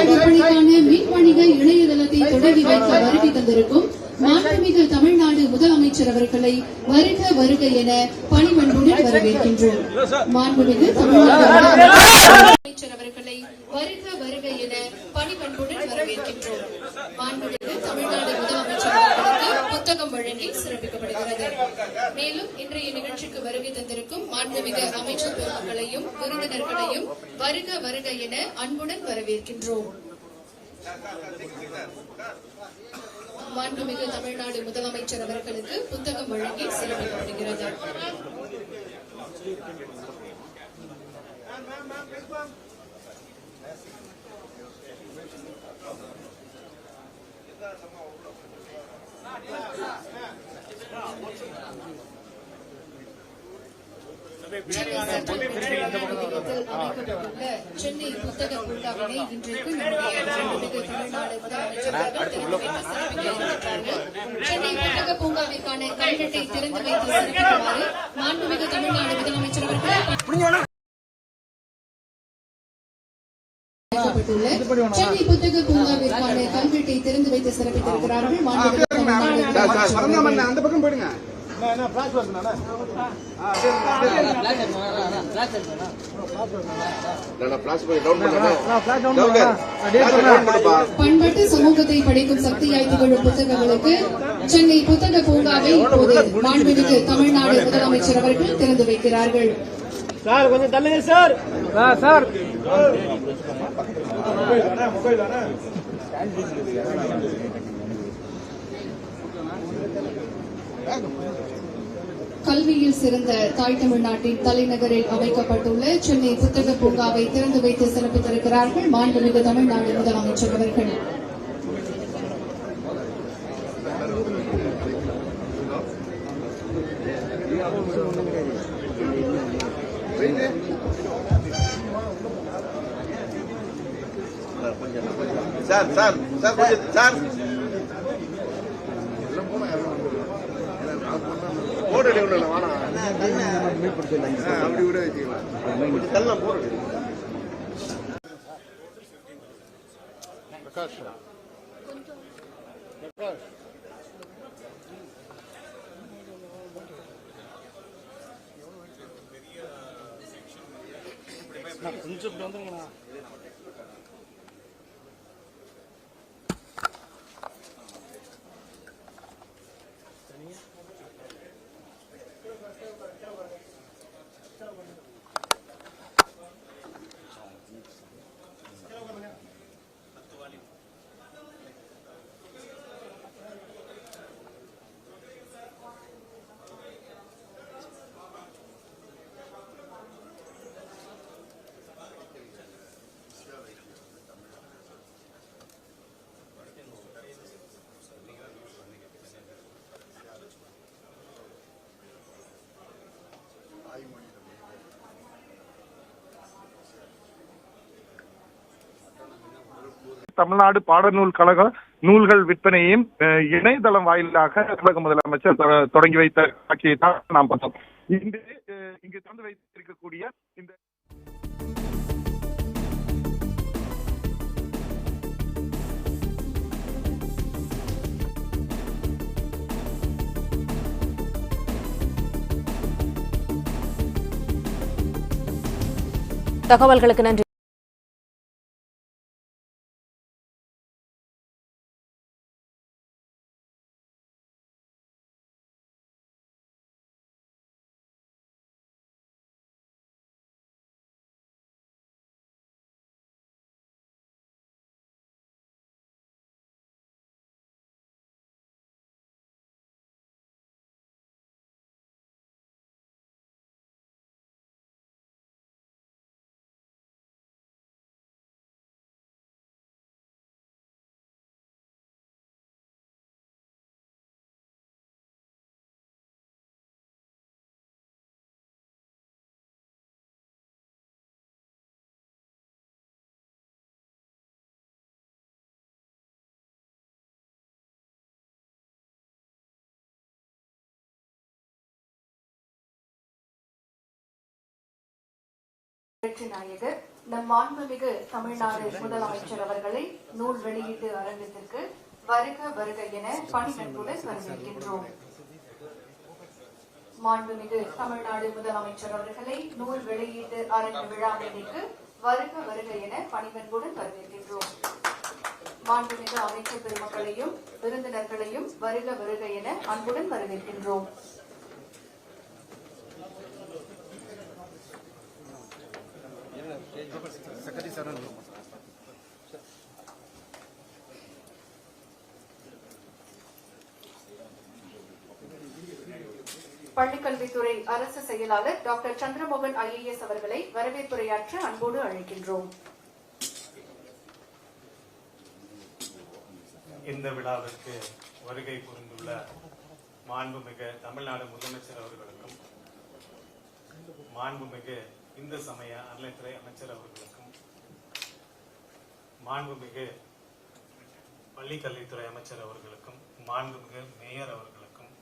விற்பனைக்கான இணையதளத்தை தொடங்கி வைக்க வருகை தந்திருக்கும் மாண்புமிகு தமிழ்நாடு முதலமைச்சர் அவர்களை வருக வருக என பணிவன்புடன் வரவேற்கின்றோம். மாண்புமிகு தமிழ்நாடு முதலமைச்சர் அவர்களை வருக வருக என பணிவன்புடன் வரவேற்கின்றோம். மாண்புமிகு தமிழ்நாடு முதலமைச்சர் புத்தகம் வழங்கி சிறப்பிக்கப்படுகிறது. மேலும் இன்றைய நிகழ்ச்சிக்கு வருகை தந்திருக்கும் மாண்புமிகு அமைச்சர் பெருமக்களையும் விருந்தினர்களையும் வருக வருக என அன்புடன் வரவேற்கின்றோம். மாண்புமிகு தமிழ்நாடு முதலமைச்சர் அவர்களுக்கு புத்தகம் வழங்கி சிறப்பிக்கப்படுகிறது. சென்னை சென்னை புத்தக பூங்காவினை இன்றைக்கு சென்னை புத்தக பூங்காவிற்கான கல்வெட்டை திறந்து வைத்து சிறப்பிக்குமாறு மாண்புமிகு தமிழ்நாடு முதலமைச்சர் அவர்கள் சென்னை புத்தக பூங்காவிற்கான கல்வெட்டை திறந்து வைத்து சிறப்பித்திருக்கிறார்கள். மாண்புமிகு அவர்கள். அந்த பக்கம் போயிடுங்க. பண்பட்டு சமூகத்தை படிக்கும் சக்தியாய் திகழும் புத்தகங்களுக்கு சென்னை புத்தக பூங்காவை இப்போது மாண்புமிகு தமிழ்நாடு முதலமைச்சர் அவர்கள் திறந்து வைக்கிறார்கள். சார் கொஞ்சம் தள்ளுங்க சார். சார். கல்வியில் சிறந்த தாய் தமிழ்நாட்டின் தலைநகரில் அமைக்கப்பட்டுள்ள சென்னை புத்தக பூங்காவை திறந்து வைத்து சிறப்பித்திருக்கிறார்கள் மாண்புமிகு தமிழ்நாடு முதலமைச்சர் அவர்கள். Sir sir sir sir. வேணாம் அப்படி விட வச்சுக்கலாம். கொஞ்சம் தள்ளலாம் கொஞ்சம் தமிழ்நாடு பாடநூல் கழக நூல்கள் விற்பனையும் இணையதளம் வாயிலாக தமிழக முதலமைச்சர் தொடங்கி வைத்த காட்சியை தான் நாம் பார்த்தோம். இன்று இங்கு திறந்து வைத்திருக்கக்கூடிய இந்த தகவல்களுக்கு நன்றி. வெற்றி நாயகர் நம் மாண்புமிகு தமிழ்நாடு முதலமைச்சர் அவர்களை நூல் வெளியீட்டு அரங்கத்திற்கு வருக வருக என பணிவன்புடன் வரவேற்கின்றோம். மாண்புமிகு தமிழ்நாடு முதலமைச்சர் அவர்களை நூல் வெளியீட்டு அரங்க விழா நிலைக்கு வருக வருக என பணிவன்புடன் வரவேற்கின்றோம். மாண்புமிகு அமைச்சர் பெருமக்களையும் விருந்தினர்களையும் வருக வருக என அன்புடன் வரவேற்கின்றோம். பள்ளிக்கல்வித்துறை அரசு செயலாளர் டாக்டர் சந்திரமோகன் ஐஏஎஸ் அவர்களை வரவேற்புரையாற்ற அன்போடு அழைக்கின்றோம். இந்த விழாவிற்கு வருகை புரிந்துள்ள மாண்புமிகு தமிழ்நாடு முதலமைச்சர் அவர்களுக்கும் மாண்புமிகு இந்து சமய அறநிலைத்துறை அமைச்சர் அவர்களுக்கும் மாண்புமிகு பள்ளிக்கல்வித்துறை அமைச்சர் அவர்களுக்கும் மாண்புமிகு மேயர் அவர்களுக்கும்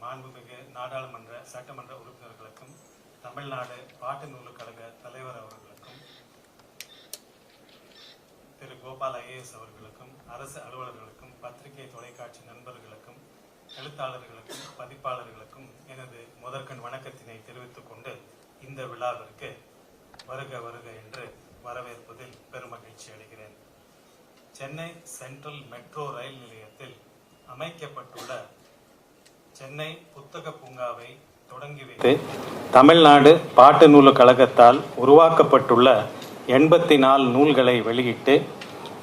மாண்புமிகு நாடாளுமன்ற சட்டமன்ற உறுப்பினர்களுக்கும் தமிழ்நாடு பாட்டு நூலுக் கழக தலைவர் அவர்களுக்கும் திரு கோபால் ஐஏஎஸ் அவர்களுக்கும் அரசு அலுவலர்களுக்கும் பத்திரிகை தொலைக்காட்சி நண்பர்களுக்கும் எழுத்தாளர்களுக்கும் பதிப்பாளர்களுக்கும் எனது முதற்கண் வணக்கத்தினை தெரிவித்துக் கொண்டு இந்த விழாவிற்கு வருக வருக என்று வரவேற்பதில் பெருமகிழ்ச்சி அடைகிறேன் சென்னை சென்ட்ரல் மெட்ரோ ரயில் நிலையத்தில் அமைக்கப்பட்டுள்ள சென்னை புத்தக பூங்காவை தொடங்கி வைத்து தமிழ்நாடு பாட்டு நூல் கழகத்தால் உருவாக்கப்பட்டுள்ள எண்பத்தி நாலு நூல்களை வெளியிட்டு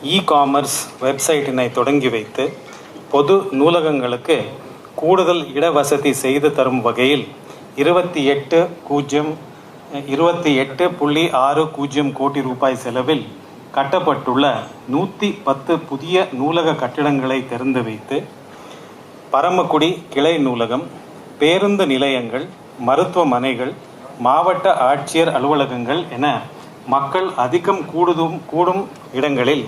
இ காமர்ஸ் வெப்சைட்டினை தொடங்கி வைத்து பொது நூலகங்களுக்கு கூடுதல் இடவசதி செய்து தரும் வகையில் இருபத்தி எட்டு பூஜ்ஜியம் இருபத்தி எட்டு புள்ளி ஆறு பூஜ்ஜியம் கோடி ரூபாய் செலவில் கட்டப்பட்டுள்ள நூற்றி பத்து புதிய நூலக கட்டிடங்களை திறந்து வைத்து பரமக்குடி கிளை நூலகம் பேருந்து நிலையங்கள் மருத்துவமனைகள் மாவட்ட ஆட்சியர் அலுவலகங்கள் என மக்கள் அதிகம் கூடுதும் கூடும் இடங்களில்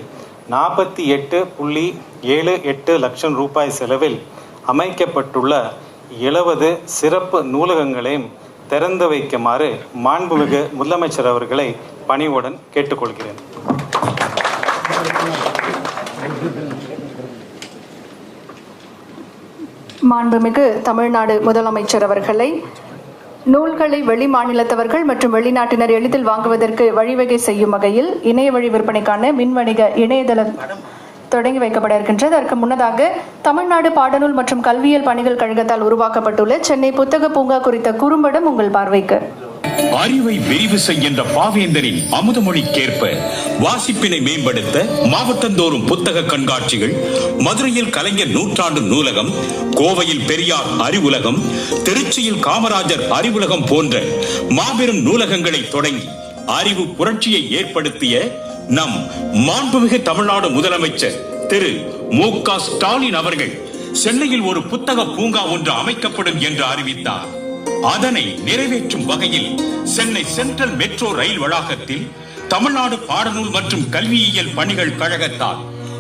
நாற்பத்தி எட்டு புள்ளி ஏழு எட்டு லட்சம் ரூபாய் செலவில் அமைக்கப்பட்டுள்ள எழுபது சிறப்பு நூலகங்களையும் திறந்து வைக்குமாறு மாண்புமிகு முதலமைச்சர் அவர்களை பணிவுடன் கேட்டுக்கொள்கிறேன். மாண்புமிகு தமிழ்நாடு முதலமைச்சர் அவர்களை நூல்களை வெளி மாநிலத்தவர்கள் மற்றும் வெளிநாட்டினர் எளிதில் வாங்குவதற்கு வழிவகை செய்யும் வகையில் இணைய வழி விற்பனைக்கான மின்வணிக இணையதளம் தொடங்கி வைக்கப்பட இருக்கின்றது அதற்கு முன்னதாக தமிழ்நாடு பாடநூல் மற்றும் கல்வியியல் பணிகள் கழகத்தால் உருவாக்கப்பட்டுள்ள சென்னை புத்தக பூங்கா குறித்த குறும்படம் உங்கள் பார்வைக்கு. அறிவை விரிவு செய்கின்ற பாவேந்தரின் அமுதமொழிக்கேற்ப வாசிப்பினை மேம்படுத்த மாவட்டந்தோறும் புத்தக கண்காட்சிகள் மதுரையில் கலைஞர் நூற்றாண்டு நூலகம் கோவையில் பெரியார் அறிவுலகம் திருச்சியில் காமராஜர் அறிவுலகம் போன்ற மாபெரும் நூலகங்களை தொடங்கி அறிவு புரட்சியை ஏற்படுத்திய நம் மாண்புமிகு தமிழ்நாடு முதலமைச்சர் திரு மு க ஸ்டாலின் அவர்கள் சென்னையில் ஒரு புத்தக பூங்கா ஒன்று அமைக்கப்படும் என்று அறிவித்தார். அதனை நிறைவேற்றும் வகையில் சென்னை சென்ட்ரல் மெட்ரோ ரயில் வளாகத்தில் தமிழ்நாடு பாடநூல் மற்றும் கல்வியியல் பணிகள் கழகத்தால்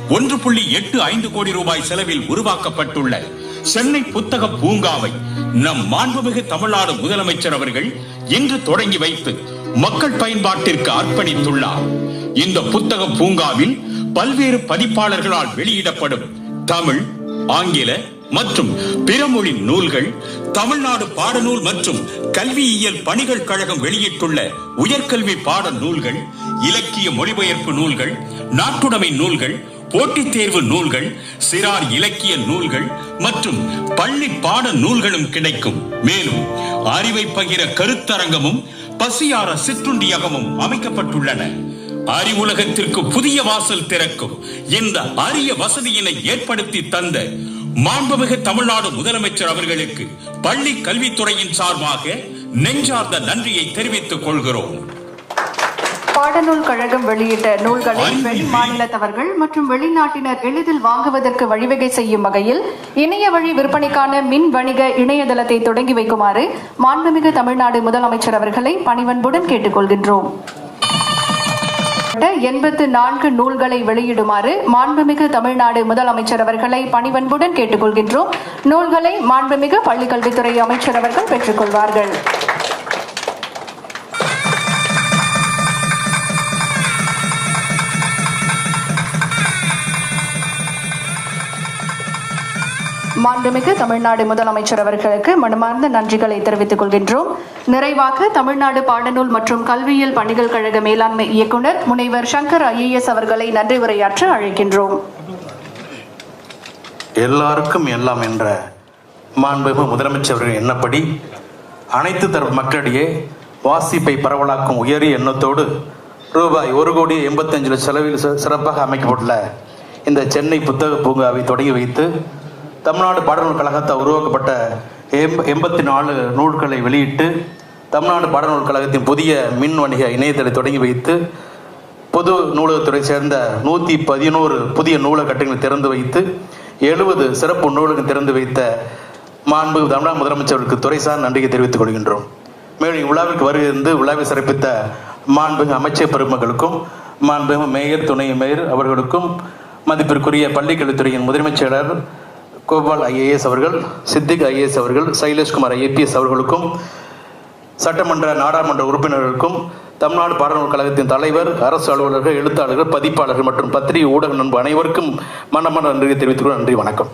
ஒன்று புள்ளி எட்டு ஐந்து கோடி ரூபாய் செலவில் உருவாக்கப்பட்டுள்ள சென்னை புத்தக பூங்காவை நம் மாண்புமிகு தமிழ்நாடு முதலமைச்சர் அவர்கள் இன்று தொடங்கி வைத்து மக்கள் பயன்பாட்டிற்கு அர்ப்பணித்துள்ளார். இந்த புத்தக பூங்காவில் பல்வேறு பதிப்பாளர்களால் வெளியிடப்படும் தமிழ் ஆங்கில மற்றும் பிற மொழி நூல்கள் தமிழ்நாடு பாடநூல் மற்றும் கல்வியியல் பணிகள் கழகம் வெளியிட்டுள்ள உயர்கல்வி பாட நூல்கள் இலக்கிய மொழிபெயர்ப்பு நூல்கள் நாட்டுடைமை நூல்கள் போட்டித் தேர்வு நூல்கள் சிறார் இலக்கிய நூல்கள் மற்றும் பள்ளி பாட நூல்களும் கிடைக்கும். மேலும் அறிவை பகிர கருத்தரங்கமும் பசியார சிற்றுண்டியகமும் அமைக்கப்பட்டுள்ளன. அறிவுலகத்திற்கு புதிய வாசல் திறக்கும். இந்த அரிய வசதியினை ஏற்படுத்தி தந்த மாண்புமிகு தமிழ்நாடு முதலமைச்சர் அவர்களுக்கு பள்ளி கல்வித்துறையின் சார்பாக நெஞ்சார்ந்த நன்றியை தெரிவித்துக் கொள்கிறோம். பாடநூல் கழகம் வெளியிட்ட நூல்களை வெளி மாநிலத்தவர்கள் மற்றும் வெளிநாட்டினர் எளிதில் வாங்குவதற்கு வழிவகை செய்யும் வகையில் இணைய வழி விற்பனைக்கான மின் வணிக இணையதளத்தை தொடங்கி வைக்குமாறு மாண்புமிகு தமிழ்நாடு முதலமைச்சர் அவர்களை பணிவன்புடன் கேட்டுக்கொள்கின்றோம். எண்பத்து நான்கு நூல்களை வெளியிடுமாறு மாண்புமிகு தமிழ்நாடு முதலமைச்சர் அவர்களை பணிவன்புடன் கேட்டுக்கொள்கின்றோம். நூல்களை மாண்புமிகு பள்ளிக்கல்வித்துறை அமைச்சர் அவர்கள் பெற்றுக்கொள்வார்கள். மாண்புமிகு தமிழ்நாடு முதலமைச்சர் அவர்களுக்கு மனமார்ந்த நன்றிகளை தெரிவித்துக் கொள்கின்றோம். நிறைவாக தமிழ்நாடு பாடநூல் மற்றும் கல்வியியல் பணிகள் கழக மேலாண்மை இயக்குனர் முனைவர் சங்கர் ஐஏஎஸ் அவர்களை நன்றி உரையாற்ற அழைக்கின்றோம். எல்லாருக்கும் எல்லாம் என்ற மாண்புமிகு முதலமைச்சர் அவர்கள் எண்ணப்படி அனைத்து தரப்பு மக்களிடையே வாசிப்பை பரவலாக்கும் உயரிய எண்ணத்தோடு ரூபாய் ஒரு கோடி எண்பத்தஞ்சு லட்சம் செலவில் சிறப்பாக அமைக்கப்பட்டுள்ள இந்த சென்னை புத்தக பூங்காவை தொடங்கி வைத்து தமிழ்நாடு பாடநூல் கழகத்தால் உருவாக்கப்பட்ட எம் எண்பத்தி நாலு நூல்களை வெளியிட்டு தமிழ்நாடு பாடநூல் கழகத்தின் புதிய மின் வணிக இணையதளை தொடங்கி வைத்து பொது நூலகத்துறை சேர்ந்த நூற்றி பதினோரு புதிய நூலக கட்டங்களை திறந்து வைத்து எழுபது சிறப்பு நூலகம் திறந்து வைத்த மாண்பு தமிழக முதலமைச்சருக்கு துறைசார் நன்றியை தெரிவித்துக் கொள்கின்றோம். மேலும் இவ்விழாவிற்கு வருகிறது விழாவை சிறப்பித்த மாண்பு அமைச்சர் பெருமக்களுக்கும் மாண்பு மேயர் துணை மேயர் அவர்களுக்கும் மதிப்பிற்குரிய பள்ளிக்கல்வித்துறையின் முதன்மைச் செயலர் கோபால் ஐஏஎஸ் அவர்கள் சித்திக் ஐஏஎஸ் அவர்கள் சைலேஷ்குமார் ஐபிஎஸ் அவர்களுக்கும் சட்டமன்ற நாடாளுமன்ற உறுப்பினர்களுக்கும் தமிழ்நாடு பாடநூல் கழகத்தின் தலைவர் அரசு அலுவலர்கள் எழுத்தாளர்கள் பதிப்பாளர்கள் மற்றும் பத்திரிகை ஊடக நண்பு அனைவருக்கும் மன்னமான நன்றியை தெரிவித்துக் நன்றி வணக்கம்.